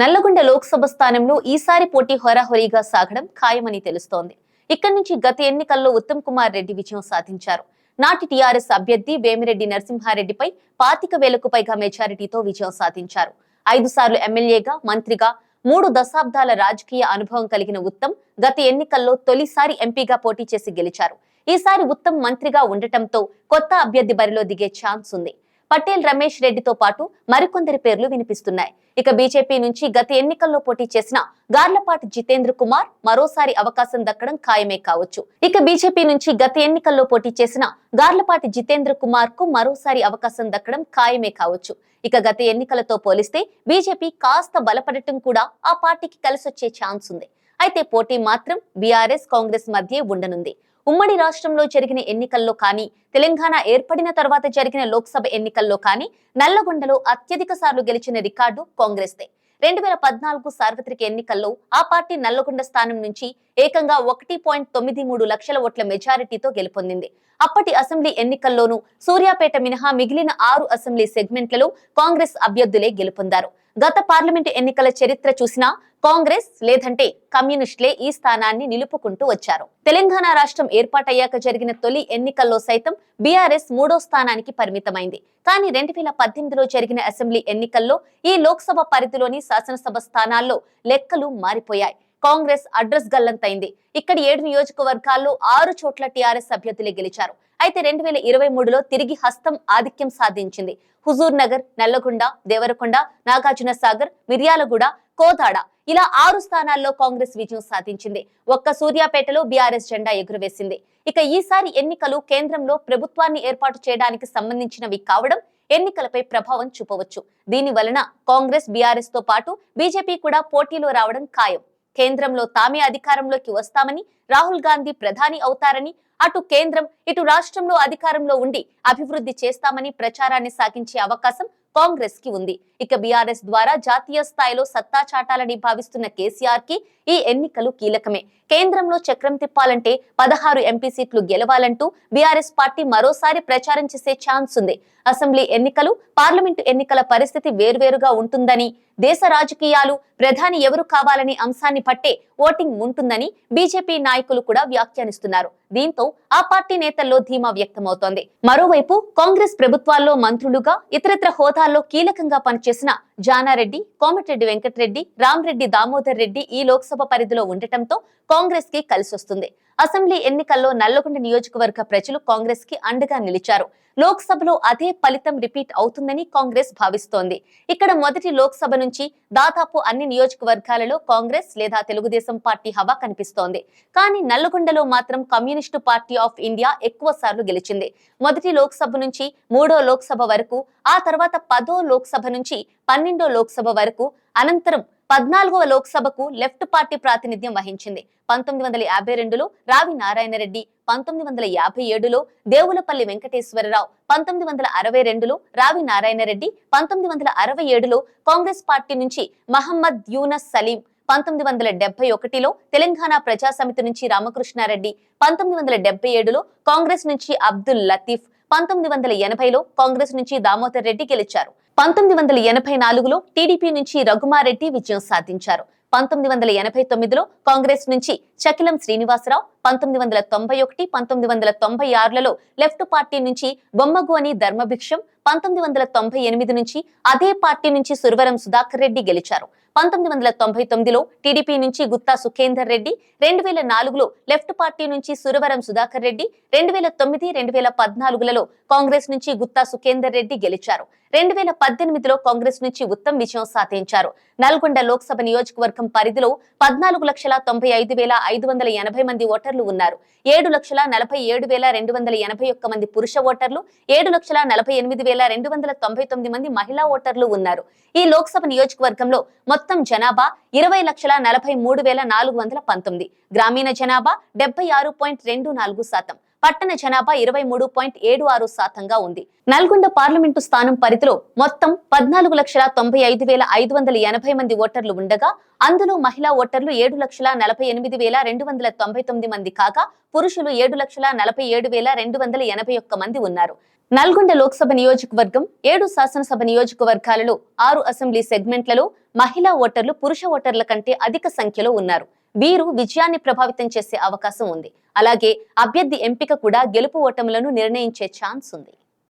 నల్లగొండ లోక్సభ స్థానంలో ఈసారి పోటీ హోరాహోరీగా సాగడం ఖాయమని తెలుస్తోంది. ఇక్కడి నుంచి గత ఎన్నికల్లో ఉత్తమ్ కుమార్ రెడ్డి విజయం సాధించారు. నాటి టీఆర్ఎస్ అభ్యర్థి వేమిరెడ్డి నరసింహారెడ్డిపై పాతిక వేలకు పైగా మెజారిటీతో విజయం సాధించారు. ఐదు సార్లు ఎమ్మెల్యేగా మంత్రిగా మూడు దశాబ్దాల రాజకీయ అనుభవం కలిగిన ఉత్తమ్ గత ఎన్నికల్లో తొలిసారి ఎంపీగా పోటీ చేసి గెలిచారు. ఈసారి ఉత్తమ్ మంత్రిగా ఉండటంతో కొత్త అభ్యర్థి బరిలో దిగే ఛాన్స్ ఉంది. పటేల్ రమేష్ రెడ్డితో పాటు మరికొందరి పేర్లు వినిపిస్తున్నాయి. ఇక బీజేపీ నుంచి గత ఎన్నికల్లో పోటీ చేసిన గార్లపాటి జితేంద్ర కుమార్ మరోసారి అవకాశం దక్కడం ఖాయమే కావచ్చు. ఇక బీజేపీ నుంచి గత ఎన్నికల్లో పోటీ చేసిన గార్లపాటి జితేంద్ర కుమార్కు మరోసారి అవకాశం దక్కడం ఖాయమే కావచ్చు. ఇక గత ఎన్నికలతో పోలిస్తే బీజేపీ కాస్త బలపడటం కూడా ఆ పార్టీకి కలిసొచ్చే ఛాన్స్ ఉంది. అయితే పోటీ మాత్రం బీఆర్ఎస్ కాంగ్రెస్ మధ్య ఉండనుంది. ఉమ్మడి రాష్ట్రంలో జరిగిన ఎన్నికల్లో కానీ తెలంగాణ ఏర్పడిన తర్వాత జరిగిన లోక్సభ ఎన్నికల్లో కానీ నల్లగొండలో అత్యధిక సార్లు గెలిచిన రికార్డు కాంగ్రెస్దే. రెండు వేల పద్నాలుగు సార్వత్రిక ఎన్నికల్లో ఆ పార్టీ నల్లగొండ స్థానం నుంచి ఏకంగా ఒకటి పాయింట్ తొమ్మిది మూడు లక్షల ఓట్ల మెజారిటీతో గెలుపొందింది. అప్పటి అసెంబ్లీ ఎన్నికల్లోనూ సూర్యాపేట మినహా మిగిలిన ఆరు అసెంబ్లీ సెగ్మెంట్లలో కాంగ్రెస్ అభ్యర్థులే గెలుపొందారు. గత పార్లమెంటు ఎన్నికల చరిత్ర చూసినా కాంగ్రెస్ లేదంటే కమ్యూనిస్టులే ఈ స్థానాన్ని నిలుపుకుంటూ వచ్చారు. తెలంగాణ రాష్ట్రం ఏర్పాటయ్యాక జరిగిన తొలి ఎన్నికల్లో సైతం బీఆర్ఎస్ మూడో స్థానానికి పరిమితమైంది. కానీ రెండు వేల పద్దెనిమిదిలో జరిగిన అసెంబ్లీ ఎన్నికల్లో ఈ లోక్సభ పరిధిలోని శాసనసభ స్థానాల్లో లెక్కలు మారిపోయాయి. కాంగ్రెస్ అడ్రస్ గల్లంతైంది. ఇక్కడ ఏడు నియోజకవర్గాల్లో ఆరు చోట్ల టీఆర్ఎస్ అభ్యర్థులే గెలిచారు. అయితే రెండు వేల ఇరవై మూడులో తిరిగి హస్తం ఆధిక్యం సాధించింది. హుజూర్ నగర్ నల్లగొండ దేవరకొండ నాగార్జున సాగర్ మిర్యాలగూడ కోదాడ ఇలా ఆరు స్థానాల్లో కాంగ్రెస్ విజయం సాధించింది. ఒక్క సూర్యాపేటలో బీఆర్ఎస్ జెండా ఎగురవేసింది. ఇక ఈసారి ఎన్నికలు కేంద్రంలో ప్రభుత్వాన్ని ఏర్పాటు చేయడానికి సంబంధించినవి కావడం ఎన్నికలపై ప్రభావం చూపవచ్చు. దీని వలన కాంగ్రెస్ బీఆర్ఎస్తో పాటు బీజేపీ కూడా పోటీలో రావడం ఖాయం. కేంద్రంలో తామే అధికారంలోకి వస్తామని రాహుల్ గాంధీ ప్రధాని అవుతారని అటు కేంద్రం ఇటు రాష్ట్రంలో అధికారంలో ఉండి అభివృద్ధి చేస్తామని ప్రచారాన్ని సాగించే అవకాశం కాంగ్రెస్కి ఉంది. ఇక బీఆర్ఎస్ ద్వారా జాతీయ స్థాయిలో సత్తా చాటాలని భావిస్తున్న కేసీఆర్కి ఈ ఎన్నికలు కీలకమే. కేంద్రంలో చక్రం తిప్పాలంటే పదహారు ఎంపీ సీట్లు గెలవాలంటూ బీఆర్ఎస్ పార్టీ మరోసారి ప్రచారం చేసే ఛాన్స్ ఉంది. అసెంబ్లీ ఎన్నికలు పార్లమెంటు ఎన్నికల పరిస్థితి వేర్వేరుగా ఉంటుందని దేశ రాజకీయాలు ప్రధాని ఎవరు కావాలనే అంశాన్ని పట్టే ఓటింగ్ ఉంటుందని బీజేపీ నాయకులు కూడా వ్యాఖ్యానిస్తున్నారు. దీంతో ఆ పార్టీ నేతల్లో ధీమా వ్యక్తమవుతోంది. మరోవైపు కాంగ్రెస్ ప్రభుత్వాల్లో మంత్రులుగా ఇతరత్ర రంగాల్లో కీలకంగా పనిచేసిన జానారెడ్డి కోమటిరెడ్డి వెంకటరెడ్డి రామ్రెడ్డి దామోదర్ రెడ్డి ఈ లోక్సభ పరిధిలో ఉండటంతో కాంగ్రెస్కి కలిసొస్తుంది. అసెంబ్లీ ఎన్నికల్లో నల్లగొండ నియోజకవర్గ ప్రజలు కాంగ్రెస్కి అండగా నిలిచారు. లోక్సభలో అదే ఫలితం రిపీట్ అవుతుందని కాంగ్రెస్ భావిస్తోంది. ఇక్కడ మొదటి లోక్సభ నుంచి దాదాపు అన్ని నియోజకవర్గాలలో కాంగ్రెస్ లేదా తెలుగుదేశం పార్టీ హవా కనిపిస్తోంది. కానీ నల్లగొండలో మాత్రం కమ్యూనిస్టు పార్టీ ఆఫ్ ఇండియా ఎక్కువ సార్లు గెలిచింది. మొదటి లోక్సభ నుంచి మూడో లోక్సభ వరకు ఆ తర్వాత పదో లోక్సభ నుంచి పన్నెండో లోక్సభ వరకు అనంతరం పద్నాలుగవ లోక్సభకు లెఫ్ట్ పార్టీ ప్రాతినిధ్యం వహించింది. పంతొమ్మిది వందల యాభై రెండులో రావి నారాయణరెడ్డి పంతొమ్మిది వందల యాభై ఏడులో దేవులపల్లి వెంకటేశ్వరరావు పంతొమ్మిది వందల అరవై రెండులో రావి నారాయణరెడ్డి పంతొమ్మిది వందల అరవై ఏడులో కాంగ్రెస్ పార్టీ నుంచి మహమ్మద్ యూనస్ సలీం పంతొమ్మిది వందల డెబ్బై ఒకటిలో తెలంగాణ ప్రజా సమితి నుంచి రామకృష్ణారెడ్డి పంతొమ్మిది వందల డెబ్బై ఏడులో కాంగ్రెస్ నుంచి అబ్దుల్ లతీఫ్ పంతొమ్మిది వందల ఎనభైలో కాంగ్రెస్ నుంచి దామోదర్ రెడ్డి గెలిచారు. పంతొమ్మిది వందల ఎనభై నాలుగులో టీడీపీ నుంచి రఘుమారెడ్డి విజయం సాధించారు. పంతొమ్మిది వందల ఎనభై తొమ్మిదిలో కాంగ్రెస్ నుంచి చకిలం శ్రీనివాసరావు పంతొమ్మిది వందల తొంభై ఒకటి పంతొమ్మిది వందల తొంభై ఆరులలో లెఫ్ట్ పార్టీ నుంచి బొమ్మగోని ధర్మభిక్షం పంతొమ్మిది వందల తొంభై ఎనిమిది నుంచి అదే పార్టీ నుంచి సురవరం సుధాకర్ రెడ్డి గెలిచారు. పంతొమ్మిది వందల తొంభై తొమ్మిదిలో టీడీపీ నుంచి గుత్తా సుఖేందర్ రెడ్డి రెండు వేల నాలుగులో లెఫ్ట్ పార్టీ నుంచి సురవరం సుధాకర్ రెడ్డి రెండు వేల తొమ్మిది రెండు వేల పద్నాలుగులలో కాంగ్రెస్ నుంచి గుత్తా సుఖేందర్ రెడ్డి గెలిచారు. రెండు వేల పద్దెనిమిదిలో కాంగ్రెస్ నుంచి ఉత్తమ్ విజయం సాధించారు. నల్గొండ లోక్సభ నియోజకవర్గం పరిధిలో పద్నాలుగు లక్షల తొంభై ఐదు వేల ఐదు వందల ఎనభై మంది ఓటర్లు ఉన్నారు. ఏడు లక్షల నలభై ఏడు వేల రెండు వందల ఎనభై ఒక్క మంది పురుష ఓటర్లు ఏడు లక్షల నలభై ఎనిమిది వేల రెండు వందల తొంభై తొమ్మిది మంది మహిళా ఓటర్లు ఉన్నారు. ఈ లోక్సభ నియోజకవర్గంలో మొత్తం జనాభా ఇరవై లక్షల నలభై మూడు వేల నాలుగు వందల పంతొమ్మిది గ్రామీణ జనాభా డెబ్బై ఆరు పాయింట్ రెండు నాలుగు శాతం. పట్టణ జనాభా ఇరవై మూడు పాయింట్ ఏడు ఆరు శాతంగా ఉంది. నల్గొండ పార్లమెంటు స్థానం పరిధిలో మొత్తం పద్నాలుగు లక్షల తొంభై ఐదు వేల ఐదు వందల ఎనభై మంది ఓటర్లు ఉండగా అందులో మహిళా ఓటర్లు ఏడు లక్షల నలభై ఎనిమిది వేల రెండు వందల తొంభై తొమ్మిది మంది కాగా పురుషులు ఏడు లక్షల నలభై ఏడు వేల రెండు వందల ఎనభై ఒక్క మంది ఉన్నారు. నల్గొండ లోక్సభ నియోజకవర్గం ఏడు శాసనసభ నియోజకవర్గాలలో ఆరు అసెంబ్లీ సెగ్మెంట్లలో మహిళా ఓటర్లు పురుష ఓటర్ల కంటే అధిక సంఖ్యలో ఉన్నారు. వీరు విజయాన్ని ప్రభావితం చేసే అవకాశం ఉంది. అలాగే అభ్యర్థి ఎంపిక కూడా గెలుపు ఓటములను నిర్ణయించే ఛాన్స్ ఉంది.